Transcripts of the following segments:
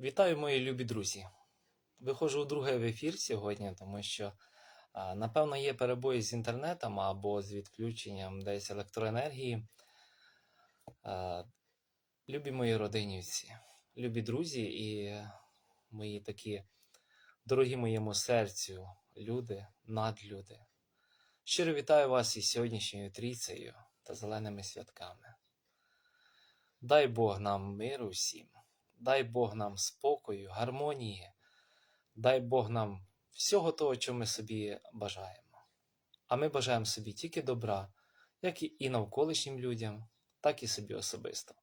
Вітаю, мої любі друзі. Виходжу у другий в ефір сьогодні, тому що, напевно, є перебої з інтернетом або з відключенням десь електроенергії. Любі мої родинівці, любі друзі і мої такі дорогі моєму серцю люди, надлюди. Щиро вітаю вас із сьогоднішньою трійцею та зеленими святками. Дай Бог нам миру всім. Дай Бог нам спокою, гармонії, дай Бог нам всього того, що ми собі бажаємо. А ми бажаємо собі тільки добра, як і навколишнім людям, так і собі особисто.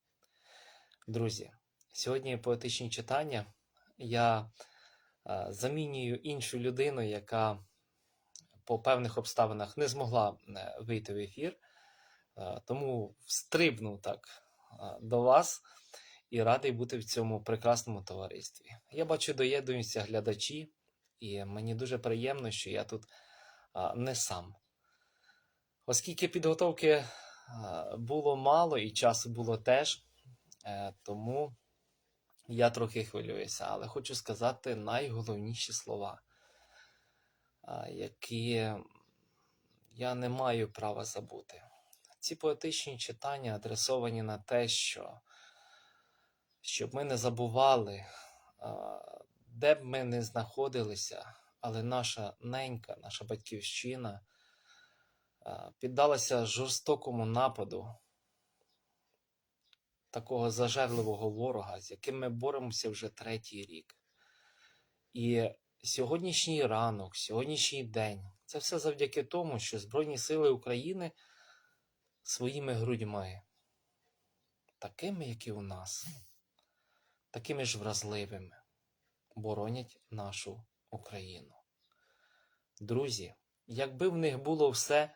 Друзі, сьогодні поетичні читання я е, замінюю іншу людину, яка по певних обставинах не змогла е, вийти в ефір, Е, тому встрибну так до вас і радий бути в цьому прекрасному товаристві. Я бачу, доєднуються глядачі, і мені дуже приємно, що я тут не сам. Оскільки підготовки було мало і часу було теж, е, тому я трохи хвилююся, але хочу сказати найголовніші слова, які я не маю права забути. Ці поетичні читання адресовані на те, що щоб ми не забували, де б ми не знаходилися, але наша ненька, наша батьківщина піддалася жорстокому нападу такого зажерливого ворога, з яким ми боремося вже третій рік. І сьогоднішній ранок, сьогоднішній день це все завдяки тому, що Збройні Сили України своїми грудьми, такими, як і у нас, такими ж вразливими, боронять нашу Україну. Друзі, якби в них було все,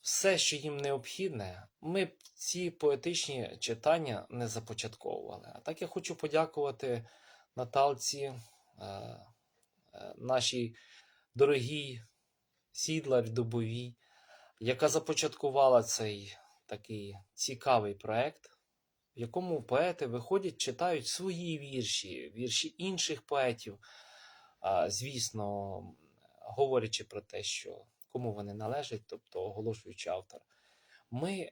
все, що їм необхідне, ми б ці поетичні читання не започатковували. А так я хочу подякувати Наталці, е, е, нашій дорогій сідлар Дубовій, яка започаткувала цей такий цікавий проект, в якому поети виходять, читають свої вірші, вірші інших поетів, звісно, говорячи про те, що кому вони належать, тобто оголошуючи автор. Ми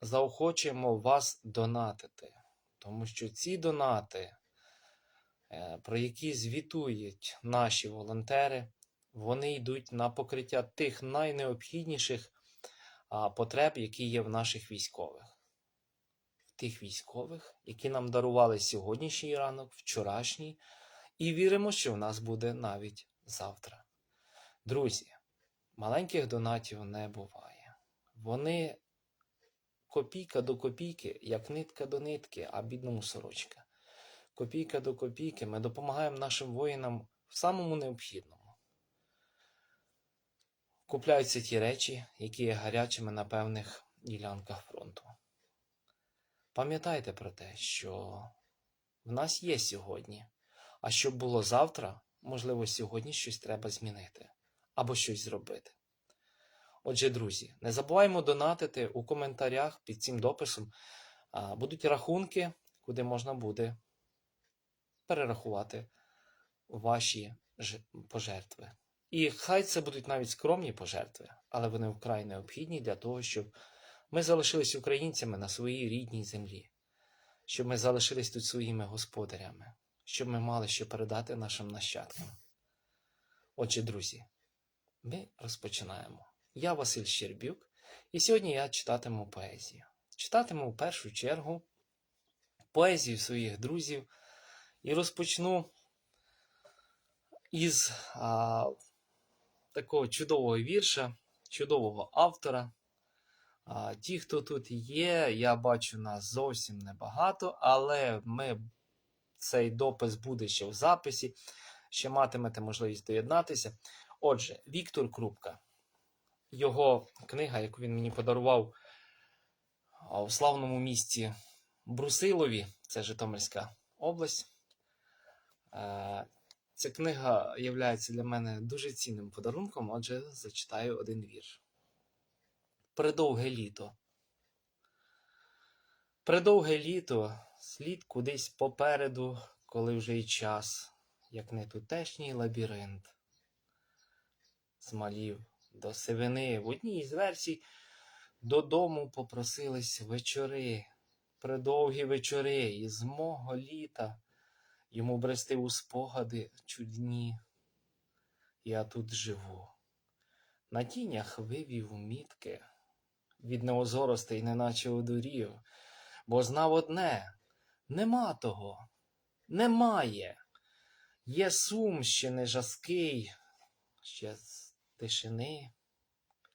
заохочуємо вас донатити, тому що ці донати, е, про які звітують наші волонтери, вони йдуть на покриття тих найнеобхідніших потреб, які є в наших військових. Тих військових, які нам дарували сьогоднішній ранок, вчорашній, і віримо, що в нас буде навіть завтра. Друзі, маленьких донатів не буває. Вони копійка до копійки, як нитка до нитки, а бідному сорочка. Копійка до копійки ми допомагаємо нашим воїнам в самому необхідному. Купляються ті речі, які є гарячими на певних ділянках фронту. Пам'ятайте про те, що в нас є сьогодні, а щоб було завтра, можливо, сьогодні щось треба змінити або щось зробити. Отже, друзі, не забуваємо донатити у коментарях під цим дописом. Будуть рахунки, куди можна буде перерахувати ваші пожертви. І хай це будуть навіть скромні пожертви, але вони вкрай необхідні для того, щоб ми залишились українцями на своїй рідній землі, щоб ми залишились тут своїми господарями, щоб ми мали що передати нашим нащадкам. Отже, друзі, ми розпочинаємо. Я Василь Щербюк, і сьогодні я читатиму поезію. Читатиму в першу чергу поезію своїх друзів і розпочну із а, такого чудового вірша, чудового автора. Ті, хто тут є, я бачу нас зовсім небагато, але ми цей допис буде ще в записі, ще матимете можливість доєднатися. Отже, Віктор Крупка. Його книга, яку він мені подарував у славному місті Брусилові, це Житомирська область. Е, Ця книга є для мене дуже цінним подарунком, отже, зачитаю один вірш. Придовге літо. Придовге літо, слід кудись попереду, коли вже й час, як не тутешній лабіринт, змалів до сивини в одній із версій додому попросились вечори, придовгі вечори, і з мого літа йому брести у спогади чудні. Я тут живу. На тінях вивів мітки, від неозоростей, неначе одурів, бо знав одне нема того, немає. Є сум ще не жаский, ще з тишини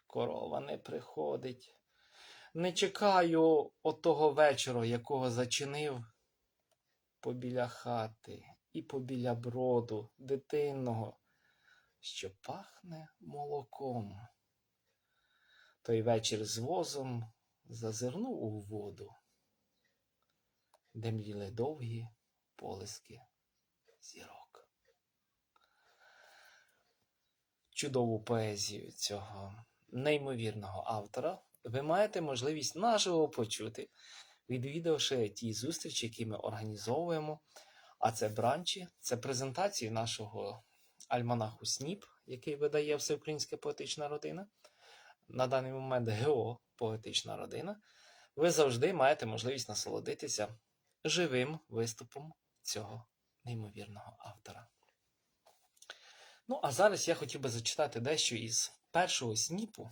корова не приходить. Не чекаю отого вечора, якого зачинив побіля хати і побіля броду дитинного, що пахне молоком. Той вечір з возом зазирнув у воду, де мліли довгі полиски зірок. Чудову поезію цього неймовірного автора ви маєте можливість наживо почути, відвідавши ті зустрічі, які ми організовуємо. А це бранчі, це презентації нашого альманаху СНІП, який видає Всеукраїнська поетична родина. На даний момент ГО Поетична родина. Ви завжди маєте можливість насолодитися живим виступом цього неймовірного автора. Ну, а зараз я хотів би зачитати дещо із першого сніпу,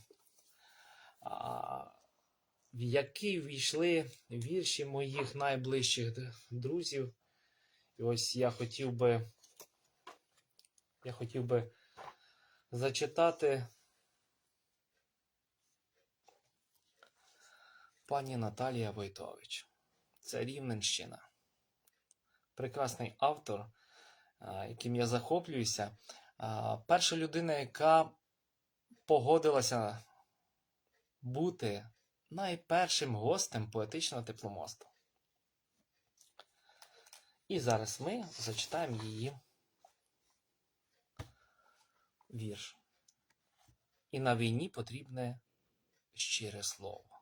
в який ввійшли вірші моїх найближчих друзів. І ось я хотів би, я хотів би зачитати пані Наталія Войтович. Це Рівненщина. Прекрасний автор, яким я захоплююся. Перша людина, яка погодилася бути найпершим гостем поетичного тепломосту. І зараз ми зачитаємо її вірш. І на війні потрібне щире слово.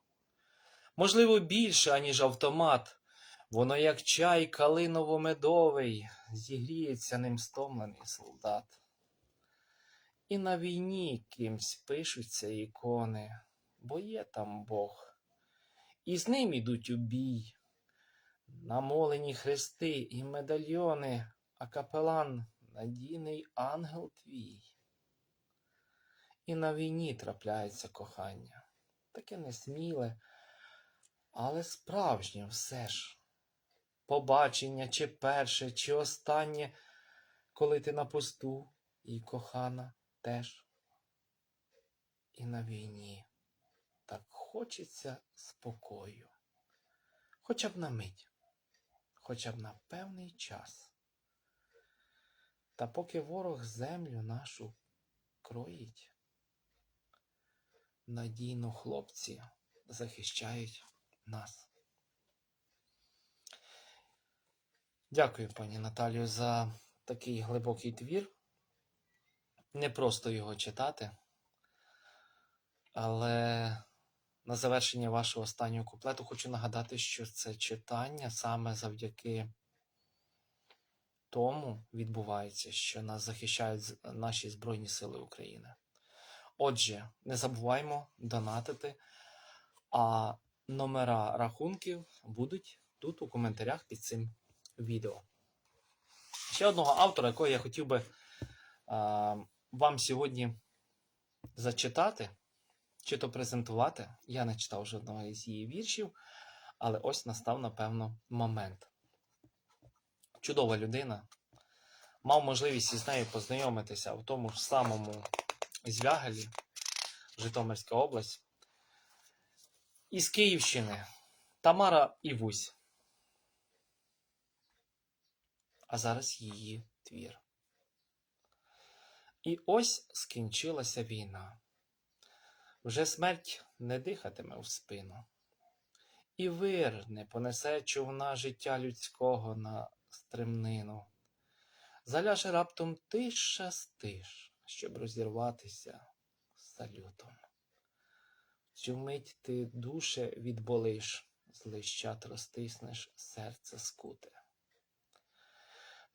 Можливо, більше, аніж автомат. Воно, як чай калиново-медовий, зігріється ним стомлений солдат. І на війні кимсь пишуться ікони, бо є там Бог. І з ним ідуть у бій. Намолені хрести і медальйони, а капелан надійний ангел твій. І на війні трапляється кохання, таке несміле, але справжнє все ж. Побачення чи перше, чи останнє, коли ти на посту і кохана теж. І на війні так хочеться спокою, хоча б на мить, хоча б на певний час. Та поки ворог землю нашу кроїть, надійно хлопці захищають нас. Дякую, пані Наталію, за такий глибокий твір. Не просто його читати, але на завершення вашого останнього куплету хочу нагадати, що це читання саме завдяки тому відбувається, що нас захищають наші Збройні Сили України. Отже, не забуваймо донатити, а номера рахунків будуть тут у коментарях під цим відео. Ще одного автора, якого я хотів би а, вам сьогодні зачитати, чи то презентувати. Я не читав жодного із її віршів, але ось настав, напевно, момент. Чудова людина. Мав можливість із нею познайомитися в тому ж самому Звягелі, Житомирська область. Із Київщини Тамара Івусь. А зараз її твір. І ось скінчилася війна. Вже смерть не дихатиме в спину, і вир не понесе човна життя людського на стремнину. Заляже раптом тиша з тиш, щоб розірватися салютом. В Цю мить ти душе відболиш, з розтиснеш серце скуте.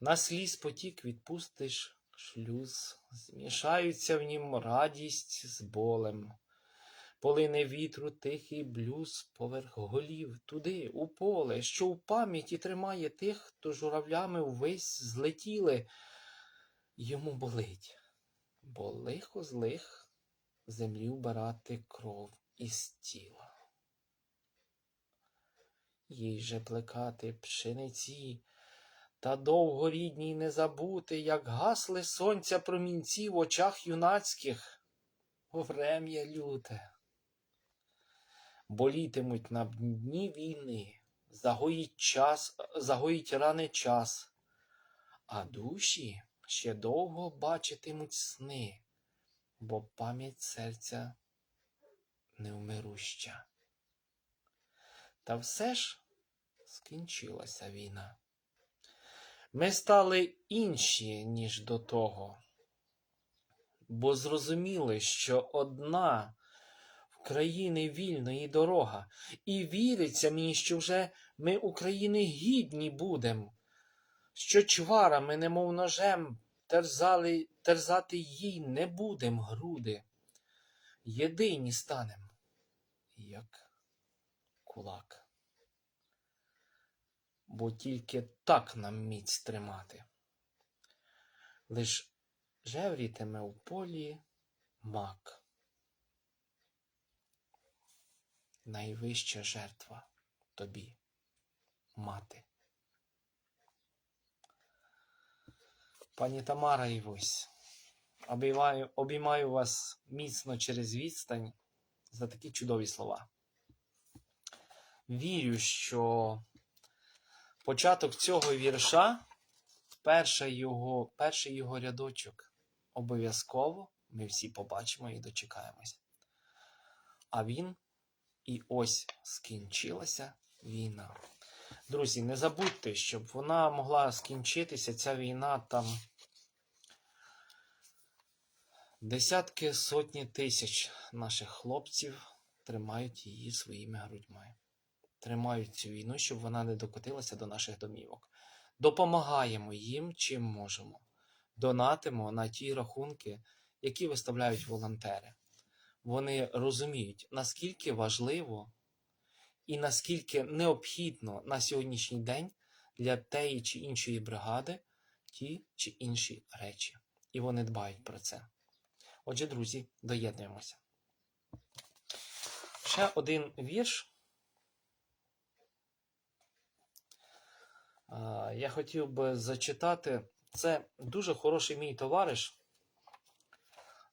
На сліз потік відпустиш шлюз, змішаються в нім радість з болем. Полине вітру тихий блюз поверх голів, туди, у поле, що у пам'яті тримає тих, хто журавлями увесь злетіли. Йому болить, бо лихо з лих землі вбирати кров із тіла. Їй же плекати пшениці, та довго рідній не забути, як гасли сонця промінці в очах юнацьких, врем'я люте. Болітимуть на дні війни, загоїть час, загоїть рани час, а душі ще довго бачитимуть сни, бо пам'ять серця невмируща. Та все ж скінчилася війна. Ми стали інші, ніж до того, бо зрозуміли, що одна в країни вільної дорога, і віриться мені, що вже ми України гідні будем, що чварами, немов ножем, терзали, терзати їй не будем груди. Єдині станем, як кулак бо тільки так нам міць тримати. Лиш жеврітиме в полі мак. Найвища жертва тобі, мати. Пані Тамара Івось, обіймаю, обіймаю вас міцно через відстань за такі чудові слова. Вірю, що початок цього вірша, перший його, перший його рядочок, обов'язково ми всі побачимо і дочекаємось. А він і ось скінчилася війна. Друзі, не забудьте, щоб вона могла скінчитися, ця війна там десятки сотні тисяч наших хлопців тримають її своїми грудьми тримають цю війну, щоб вона не докотилася до наших домівок. Допомагаємо їм, чим можемо. Донатимо на ті рахунки, які виставляють волонтери. Вони розуміють, наскільки важливо і наскільки необхідно на сьогоднішній день для тієї чи іншої бригади ті чи інші речі. І вони дбають про це. Отже, друзі, доєднуємося. Ще один вірш. Я хотів би зачитати. Це дуже хороший мій товариш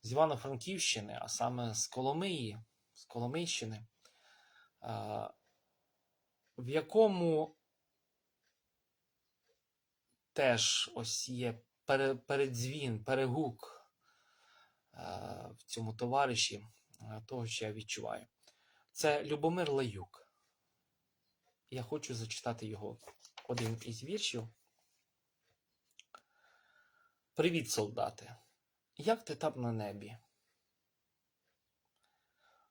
з Івано-Франківщини, а саме з Коломиї, з Коломийщини, в якому теж ось є передзвін, перегук в цьому товариші того, що я відчуваю. Це Любомир Лаюк. Я хочу зачитати його один із віршів. Привіт, солдати! Як ти там на небі?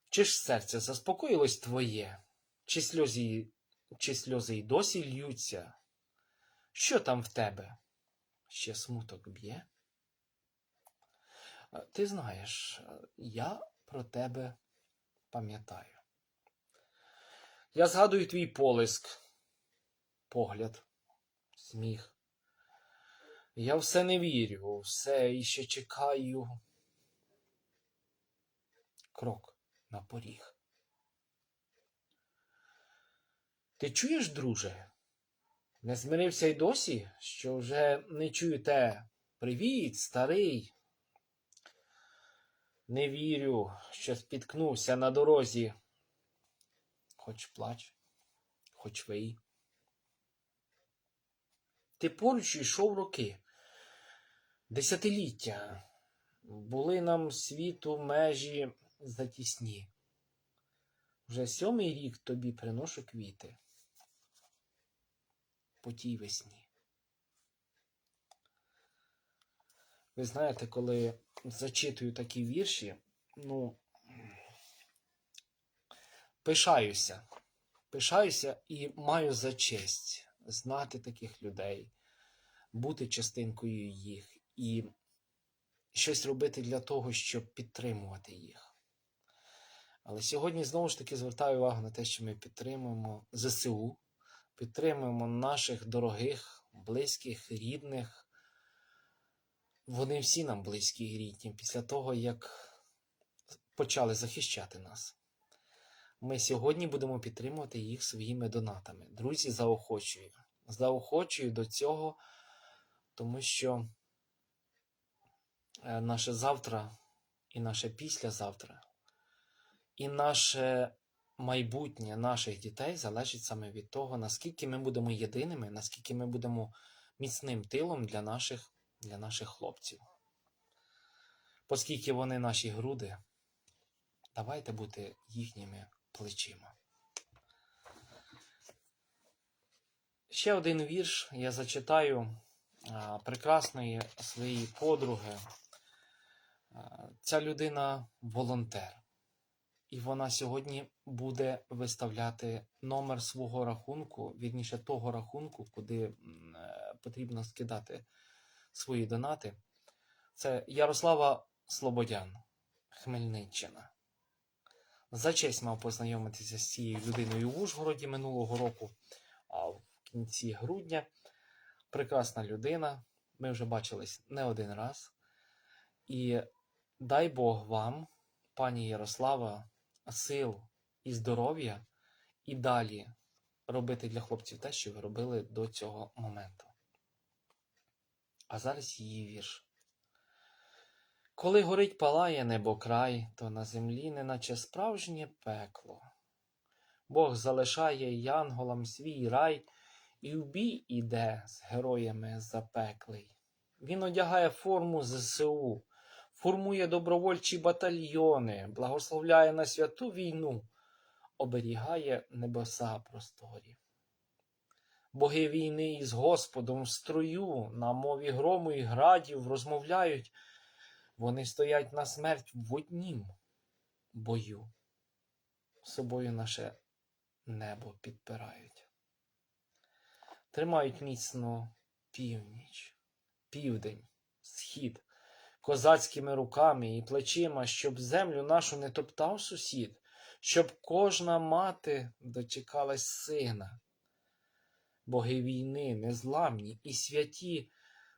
Чи ж серце заспокоїлось твоє, чи сльози, чи сльози й досі льються? Що там в тебе? Ще смуток б'є? Е, Ти знаєш, е, я про тебе пам'ятаю. Я згадую твій полиск, погляд, сміх. Я все не вірю, все іще чекаю. Крок на поріг. Ти чуєш, друже? Не змирився й досі, що вже не чую те. Привіт, старий. Не вірю, що спіткнувся на дорозі. Хоч плач, хоч вий. Ти поруч йшов роки, десятиліття. Були нам світу межі затісні. Вже сьомий рік тобі приношу квіти по тій весні. Ви знаєте, коли зачитую такі вірші, ну, пишаюся. Пишаюся і маю за честь знати таких людей, бути частинкою їх і щось робити для того, щоб підтримувати їх. Але сьогодні знову ж таки звертаю увагу на те, що ми підтримуємо ЗСУ, підтримуємо наших дорогих, близьких, рідних. Вони всі нам близькі і рідні після того, як почали захищати нас. Ми сьогодні будемо підтримувати їх своїми донатами. Друзі, заохочую. Заохочую до цього, тому що е, наше завтра і наше післязавтра, і наше майбутнє наших дітей залежить саме від того, наскільки ми будемо єдиними, наскільки ми будемо міцним тилом для наших, для наших хлопців. Оскільки вони наші груди, давайте бути їхніми плечима. Ще один вірш я зачитаю прекрасної своєї подруги. Ця людина волонтер. І вона сьогодні буде виставляти номер свого рахунку, вірніше того рахунку, куди е, потрібно скидати свої донати. Це Ярослава Слободян, Хмельниччина. За честь мав познайомитися з цією людиною в Ужгороді минулого року, а в кінці грудня. Прекрасна людина. Ми вже бачились не один раз. І дай Бог вам, пані Ярослава, сил і здоров'я і далі робити для хлопців те, що ви робили до цього моменту. А зараз її вірш. Коли горить палає небо край, то на землі неначе справжнє пекло. Бог залишає янголам свій рай і в бій іде з героями запеклий. Він одягає форму ЗСУ, формує добровольчі батальйони, благословляє на святу війну, оберігає небеса просторі. Боги війни із Господом в строю, на мові грому і градів розмовляють. Вони стоять на смерть в однім бою. Собою наше небо підпирають. Тримають міцно північ, південь, схід, козацькими руками і плечима, щоб землю нашу не топтав сусід, щоб кожна мати дочекалась сина. Боги війни незламні і святі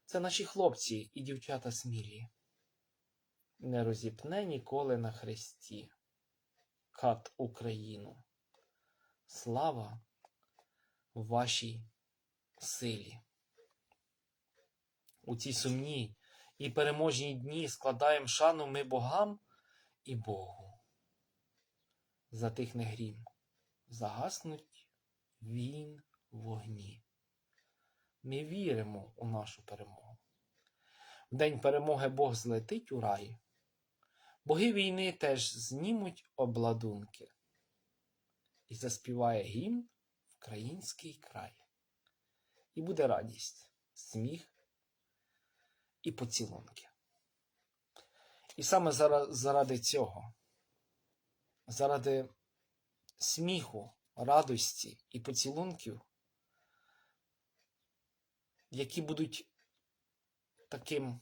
це наші хлопці і дівчата смілі не розіпне ніколи на хресті. Кат Україну. Слава вашій силі. У ці сумні і переможні дні складаємо шану ми богам і Богу. Затихне грім, загаснуть він вогні. Ми віримо у нашу перемогу. В день перемоги Бог злетить у рай. Боги війни теж знімуть обладунки і заспіває гімн Український край. І буде радість, сміх і поцілунки. І саме заради цього, заради сміху, радості і поцілунків, які будуть таким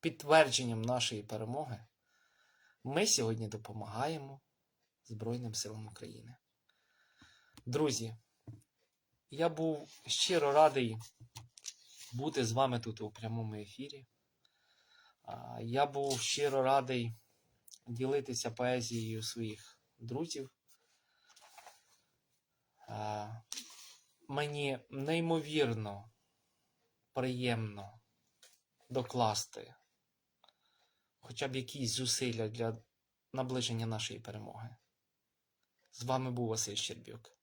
підтвердженням нашої перемоги, ми сьогодні допомагаємо Збройним силам України. Друзі, я був щиро радий бути з вами тут у прямому ефірі. Я був щиро радий ділитися поезією своїх друзів. Мені неймовірно приємно докласти хоча б якісь зусилля для наближення нашої перемоги. З вами був Василь Щербюк,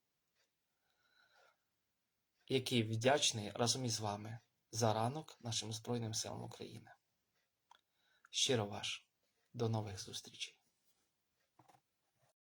який вдячний разом із вами за ранок нашим Збройним силам України. Щиро ваш. До нових зустрічей!